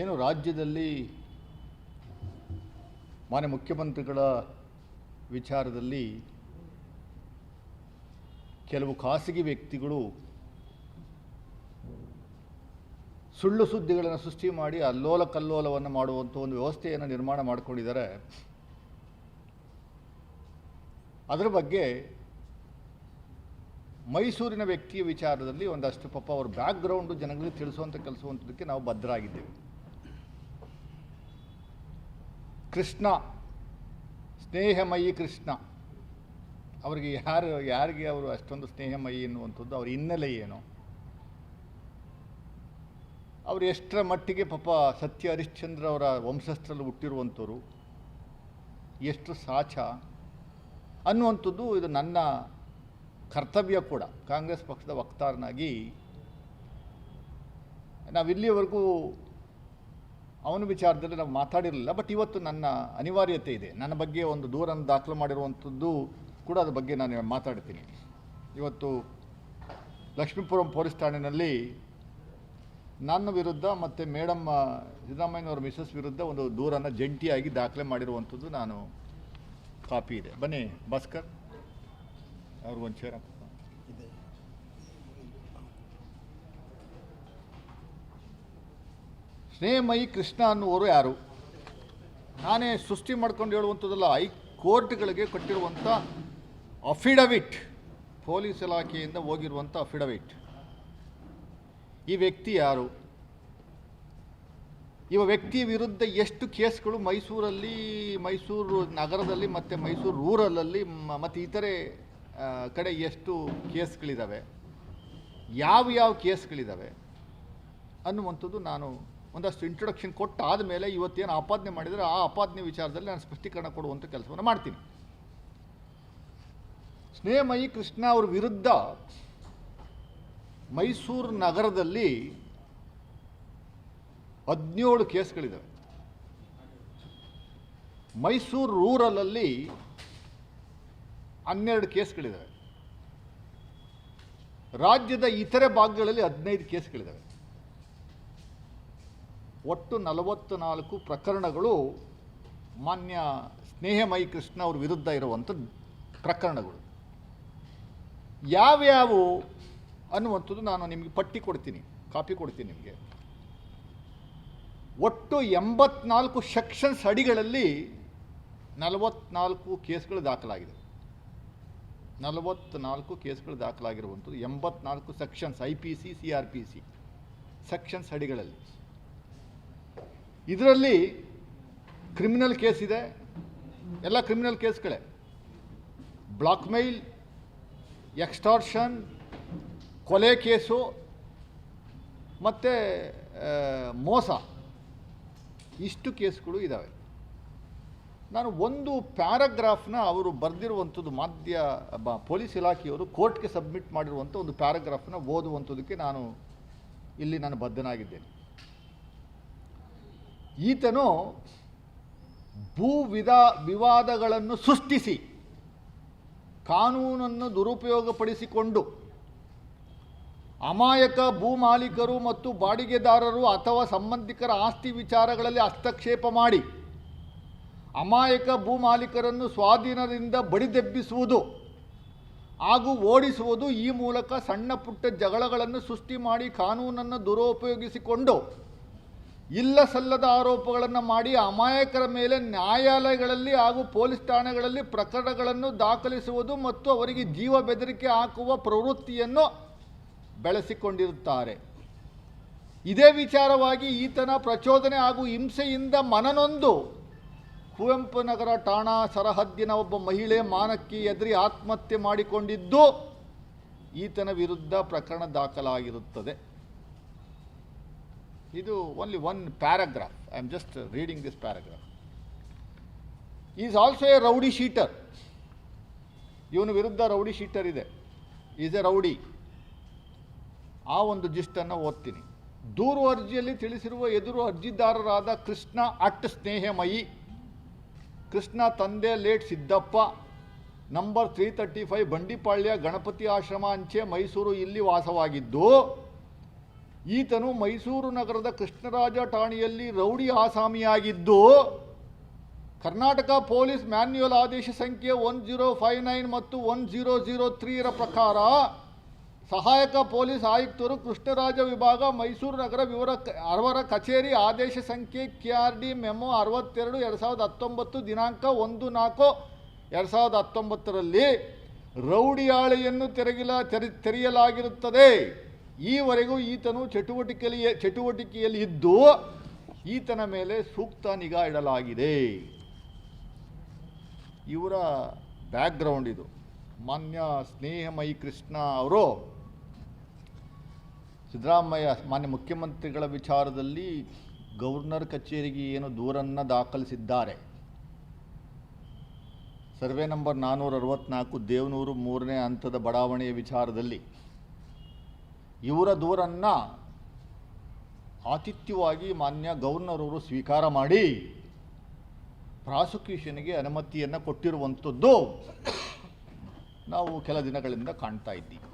ಏನು ರಾಜ್ಯದಲ್ಲಿ ಮಾನ್ಯ ಮುಖ್ಯಮಂತ್ರಿಗಳ ವಿಚಾರದಲ್ಲಿ ಕೆಲವು ಖಾಸಗಿ ವ್ಯಕ್ತಿಗಳು ಸುಳ್ಳು ಸುದ್ದಿಗಳನ್ನು ಸೃಷ್ಟಿ ಮಾಡಿ ಅಲ್ಲೋಲ ಕಲ್ಲೋಲವನ್ನು ಮಾಡುವಂಥ ಒಂದು ವ್ಯವಸ್ಥೆಯನ್ನು ನಿರ್ಮಾಣ ಮಾಡಿಕೊಂಡಿದ್ದಾರೆ. ಅದರ ಬಗ್ಗೆ ಮೈಸೂರಿನ ವ್ಯಕ್ತಿಯ ವಿಚಾರದಲ್ಲಿ ಒಂದಷ್ಟು ಪಾಪ ಅವ್ರ ಬ್ಯಾಕ್ಗ್ರೌಂಡು ಜನಗಳಿಗೆ ತಿಳಿಸುವಂಥ ಕೆಲಸವಂಥದಕ್ಕೆ ನಾವು ಬದ್ಧರಾಗಿದ್ದೇವೆ. ಕೃಷ್ಣ, ಸ್ನೇಹಮಯಿ ಕೃಷ್ಣ. ಅವರಿಗೆ ಯಾರು, ಯಾರಿಗೆ ಅವರು ಅಷ್ಟೊಂದು ಸ್ನೇಹಮಯಿ ಎನ್ನುವಂಥದ್ದು, ಅವ್ರ ಹಿನ್ನೆಲೆ ಏನು? ಅವರು ಎಷ್ಟರ ಮಟ್ಟಿಗೆ ಪಾಪ ಸತ್ಯ ಹರಿಶ್ಚಂದ್ರ ಅವರ ವಂಶಸ್ಥರಲ್ಲಿ ಹುಟ್ಟಿರುವಂಥವ್ರು? ಎಷ್ಟು ಸಾಚ? ಅನ್ನುವಂಥದ್ದು ಇದು ನನ್ನ ಕರ್ತವ್ಯ ಕೂಡ. ಕಾಂಗ್ರೆಸ್ ಪಕ್ಷದ ವಕ್ತಾರನಾಗಿ ನಾವಿಲ್ಲಿಯವರೆಗೂ ಅವನ ವಿಚಾರದಲ್ಲಿ ನಾವು ಮಾತಾಡಿರಲಿಲ್ಲ ಬಟ್ ಇವತ್ತು ನನ್ನ ಅನಿವಾರ್ಯತೆ ಇದೆ. ನನ್ನ ಬಗ್ಗೆ ಒಂದು ದೂರನ್ನು ದಾಖಲು ಮಾಡಿರುವಂಥದ್ದು ಕೂಡ ಅದ್ರ ಬಗ್ಗೆ ನಾನು ಮಾತಾಡ್ತೀನಿ. ಇವತ್ತು ಲಕ್ಷ್ಮೀಪುರಂ ಪೊಲೀಸ್ ಠಾಣೆಯಲ್ಲಿ ನನ್ನ ವಿರುದ್ಧ ಮತ್ತು ಮೇಡಮ್ ಸಿದ್ದರಾಮಯ್ಯನವರ ಮಿಸಸ್ ವಿರುದ್ಧ ಒಂದು ದೂರನ್ನು ಜಂಟಿಯಾಗಿ ದಾಖಲೆ ಮಾಡಿರುವಂಥದ್ದು ನಾನು ಕಾಪಿ ಇದೆ. ಬನ್ನಿ, ಭಾಸ್ಕರ್, ಅವ್ರಿಗೊಂದು ಚೇರ್ ಹಾಕಪ್ಪ ಸ್ನೇಹಮಯಿ ಕೃಷ್ಣ ಅನ್ನುವರು ಯಾರು? ನಾನೇ ಸೃಷ್ಟಿ ಮಾಡ್ಕೊಂಡು ಹೇಳುವಂಥದ್ದಲ್ಲ, ಹೈ ಕೋರ್ಟ್ಗಳಿಗೆ ಕೊಟ್ಟಿರುವಂಥ ಅಫಿಡವಿಟ್, ಪೊಲೀಸ್ ಇಲಾಖೆಯಿಂದ ಹೋಗಿರುವಂಥ ಅಫಿಡವಿಟ್. ಈ ವ್ಯಕ್ತಿ ಯಾರು? ಇವ ವ್ಯಕ್ತಿ ವಿರುದ್ಧ ಎಷ್ಟು ಕೇಸ್ಗಳು ಮೈಸೂರಲ್ಲಿ, ಮೈಸೂರು ನಗರದಲ್ಲಿ ಮತ್ತು ಮೈಸೂರು ರೂರಲಲ್ಲಿ ಮತ್ತು ಇತರೆ ಕಡೆ ಎಷ್ಟು ಕೇಸ್ಗಳಿದ್ದಾವೆ ಯಾವ ಯಾವ ಕೇಸ್ಗಳಿದ್ದಾವೆ ಅನ್ನುವಂಥದ್ದು ನಾನು ಒಂದಷ್ಟು ಇಂಟ್ರೊಡಕ್ಷನ್ ಕೊಟ್ಟಾದ ಮೇಲೆ ಇವತ್ತೇನು ಆಪಾದನೆ ಮಾಡಿದರೆ ಆ ಆಪಾದನೆ ವಿಚಾರದಲ್ಲಿ ನಾನು ಸ್ಪಷ್ಟೀಕರಣ ಕೊಡುವಂಥ ಕೆಲಸವನ್ನು ಮಾಡ್ತೀನಿ. ಸ್ನೇಹಮಯಿ ಕೃಷ್ಣ ಅವ್ರ ವಿರುದ್ಧ ಮೈಸೂರು ನಗರದಲ್ಲಿ ಹದಿನೇಳು ಕೇಸ್ಗಳಿದ್ದಾವೆ ಮೈಸೂರು ರೂರಲಲ್ಲಿ ಹನ್ನೆರಡು ಕೇಸ್ಗಳಿದ್ದಾವೆ ರಾಜ್ಯದ ಇತರೆ ಭಾಗಗಳಲ್ಲಿ ಹದಿನೈದು ಕೇಸ್ಗಳಿದ್ದಾವೆ ಒಟ್ಟು ನಲವತ್ತು ನಾಲ್ಕು ಪ್ರಕರಣಗಳು ಮಾನ್ಯ ಸ್ನೇಹಮಯಿ ಕೃಷ್ಣ ಅವ್ರ ವಿರುದ್ಧ ಇರುವಂಥ ಪ್ರಕರಣಗಳು. ಯಾವ್ಯಾವು ಅನ್ನುವಂಥದ್ದು ನಾನು ನಿಮಗೆ ಪಟ್ಟಿ ಕೊಡ್ತೀನಿ, ಕಾಪಿ ಕೊಡ್ತೀನಿ ನಿಮಗೆ. ಒಟ್ಟು ಎಂಬತ್ನಾಲ್ಕು ಸೆಕ್ಷನ್ಸ್ ಅಡಿಗಳಲ್ಲಿ ನಲವತ್ನಾಲ್ಕು ಕೇಸ್ಗಳು ದಾಖಲಾಗಿದೆ. ನಲವತ್ನಾಲ್ಕು ಕೇಸ್ಗಳು ದಾಖಲಾಗಿರುವಂಥದ್ದು ಎಂಬತ್ನಾಲ್ಕು sections, I P C C R P C, sections ಅಡಿಗಳಲ್ಲಿ. ಇದರಲ್ಲಿ ಕ್ರಿಮಿನಲ್ ಕೇಸ್ ಇದೆ. ಎಲ್ಲ ಕ್ರಿಮಿನಲ್ ಕೇಸ್ಗಳೇ ಬ್ಲಾಕ್ ಮೇಲ್ ಎಕ್ಸ್ಟಾರ್ಷನ್ ಕೊಲೆ ಕೇಸು, ಮತ್ತು ಮೋಸ. ಇಷ್ಟು ಕೇಸ್ಗಳು ಇದ್ದಾವೆ ನಾನು ಒಂದು ಪ್ಯಾರಾಗ್ರಾಫ್ನ ಅವರು ಬರೆದಿರುವಂಥದ್ದು ಮಾಧ್ಯ ಪೊಲೀಸ್ ಇಲಾಖೆಯವರು ಕೋರ್ಟ್ಗೆ ಸಬ್ಮಿಟ್ ಮಾಡಿರುವಂಥ ಒಂದು ಪ್ಯಾರಾಗ್ರಾಫ್ನ ಓದುವಂಥದ್ದಕ್ಕೆ ನಾನು ಇಲ್ಲಿ ನಾನು ಬದ್ಧನಾಗಿದ್ದೇನೆ. ಈತನು ಭೂ ವಿಧಾ ವಿವಾದಗಳನ್ನು ಸೃಷ್ಟಿಸಿ ಕಾನೂನನ್ನು ದುರುಪಯೋಗಪಡಿಸಿಕೊಂಡು ಅಮಾಯಕ ಭೂ ಮಾಲೀಕರು ಮತ್ತು ಬಾಡಿಗೆದಾರರು ಅಥವಾ ಸಂಬಂಧಿಕರ ಆಸ್ತಿ ವಿಚಾರಗಳಲ್ಲಿ ಹಸ್ತಕ್ಷೇಪ ಮಾಡಿ ಅಮಾಯಕ ಭೂ ಮಾಲೀಕರನ್ನು ಸ್ವಾಧೀನದಿಂದ ಬಡಿದೆಬ್ಬಿಸುವುದು ಹಾಗೂ ಓಡಿಸುವುದು ಈ ಮೂಲಕ ಸಣ್ಣ ಪುಟ್ಟ ಜಗಳಗಳನ್ನು ಸೃಷ್ಟಿ ಮಾಡಿ ಕಾನೂನನ್ನು ದುರುಪಯೋಗಿಸಿಕೊಂಡು ಇಲ್ಲ ಸಲ್ಲದ ಆರೋಪಗಳನ್ನು ಮಾಡಿ ಅಮಾಯಕರ ಮೇಲೆ ನ್ಯಾಯಾಲಯಗಳಲ್ಲಿ ಹಾಗೂ ಪೊಲೀಸ್ ಠಾಣೆಗಳಲ್ಲಿ ಪ್ರಕರಣಗಳನ್ನು ದಾಖಲಿಸುವುದು ಮತ್ತು ಅವರಿಗೆ ಜೀವ ಬೆದರಿಕೆ ಹಾಕುವ ಪ್ರವೃತ್ತಿಯನ್ನು ಬೆಳೆಸಿಕೊಂಡಿರುತ್ತಾರೆ. ಇದೇ ವಿಚಾರವಾಗಿ ಈತನ ಪ್ರಚೋದನೆ ಹಾಗೂ ಹಿಂಸೆಯಿಂದ ಮನನೊಂದು. ಕುವೆಂಪು ನಗರ ಠಾಣಾ ಸರಹದ್ದಿನ ಒಬ್ಬ ಮಹಿಳೆ ಮಾನಕ್ಕೆ ಎದುರಿ ಆತ್ಮಹತ್ಯೆ ಮಾಡಿಕೊಂಡಿದ್ದು, ಈತನ ವಿರುದ್ಧ ಪ್ರಕರಣ ದಾಖಲಾಗಿರುತ್ತದೆ. ಇದು only one paragraph I am just reading this paragraph is also a rowdy sheeter ಇವನ ವಿರುದ್ಧ ರೌಡಿ ಶೀಟರ್ ಇದೆ. ಈಸ್ ಎ ರೌಡಿ ಆ ಒಂದು ಜಿಸ್ಟನ್ನು ಓದ್ತೀನಿ. ದೂರು ಅರ್ಜಿಯಲ್ಲಿ ತಿಳಿಸಿರುವ ಎದುರು ಅರ್ಜಿದಾರರಾದ ಕೃಷ್ಣ ಅಟ್ ಸ್ನೇಹಮಯಿ, ಕೃಷ್ಣ ತಂದೆ late Siddappa, number three thirty five Bandipalya Ganapati ಆಶ್ರಮ ಅಂಚೆ ಮೈಸೂರು ಇಲ್ಲಿ ವಾಸವಾಗಿದ್ದು ಈತನು ಮೈಸೂರು ನಗರದ ಕೃಷ್ಣರಾಜ ಠಾಣೆಯಲ್ಲಿ ರೌಡಿ ಆಸಾಮಿಯಾಗಿದ್ದು, ಕರ್ನಾಟಕ ಪೊಲೀಸ್ ಮ್ಯಾನ್ಯುಯಲ್ ಆದೇಶ ಸಂಖ್ಯೆ ಒನ್ ಜೀರೋ ಫೈವ್ ನೈನ್ ಮತ್ತು ಒನ್ ಜೀರೋ ಜೀರೋ ತ್ರೀರ ಪ್ರಕಾರ ಸಹಾಯಕ ಪೊಲೀಸ್ ಆಯುಕ್ತರು ಕೃಷ್ಣರಾಜ ವಿಭಾಗ ಮೈಸೂರು ನಗರ ವಿವರ ಅವರ ಕಚೇರಿ ಆದೇಶ ಸಂಖ್ಯೆ ಕೆ ಆರ್ ಡಿ ಮೆಮೊ ಅರವತ್ತೆರಡು ಎರಡು ಸಾವಿರದ ಹತ್ತೊಂಬತ್ತು ದಿನಾಂಕ ಒಂದು ನಾಲ್ಕು ಎರಡು ಸಾವಿರದ ಹತ್ತೊಂಬತ್ತರಲ್ಲಿ ರೌಡಿಯಾಳೆಯನ್ನು ತೆರಗಿಲ, ತೆರೆ, ತೆರೆಯಲಾಗಿರುತ್ತದೆ. ಈವರೆಗೂ ಈತನು ಚಟುವಟಿಕೆಯಲ್ಲಿ ಚಟುವಟಿಕೆಯಲ್ಲಿ ಇದ್ದು ಈತನ ಮೇಲೆ ಸೂಕ್ತ ನಿಗಾ ಇಡಲಾಗಿದೆ. ಇವರ ಬ್ಯಾಕ್ಗ್ರೌಂಡ್ ಇದು. ಮಾನ್ಯ ಸ್ನೇಹಮಯಿ ಕೃಷ್ಣ ಅವರು ಸಿದ್ದರಾಮಯ್ಯ ಮಾನ್ಯ ಮುಖ್ಯಮಂತ್ರಿಗಳ ವಿಚಾರದಲ್ಲಿ ಗವರ್ನರ್ ಕಚೇರಿಗೆ ಏನು ದೂರನ್ನು ದಾಖಲಿಸಿದ್ದಾರೆ. ಸರ್ವೆ ನಂಬರ್ ನಾನ್ನೂರ ಅರವತ್ನಾಲ್ಕು ದೇವನೂರು ಮೂರನೇ ಹಂತದ ಬಡಾವಣೆಯ ವಿಚಾರದಲ್ಲಿ ಇವರ ದೂರನ್ನು ಆತಿಥ್ಯವಾಗಿ ಮಾನ್ಯ ಗವರ್ನರ್ ಅವರು ಸ್ವೀಕಾರ ಮಾಡಿ ಪ್ರಾಸಿಕ್ಯೂಷನ್ಗೆ ಅನುಮತಿಯನ್ನು ಕೊಟ್ಟಿರುವಂಥದ್ದು ನಾವು ಕೆಲ ದಿನಗಳಿಂದ ಕಾಣ್ತಾ ಇದ್ದೀವಿ.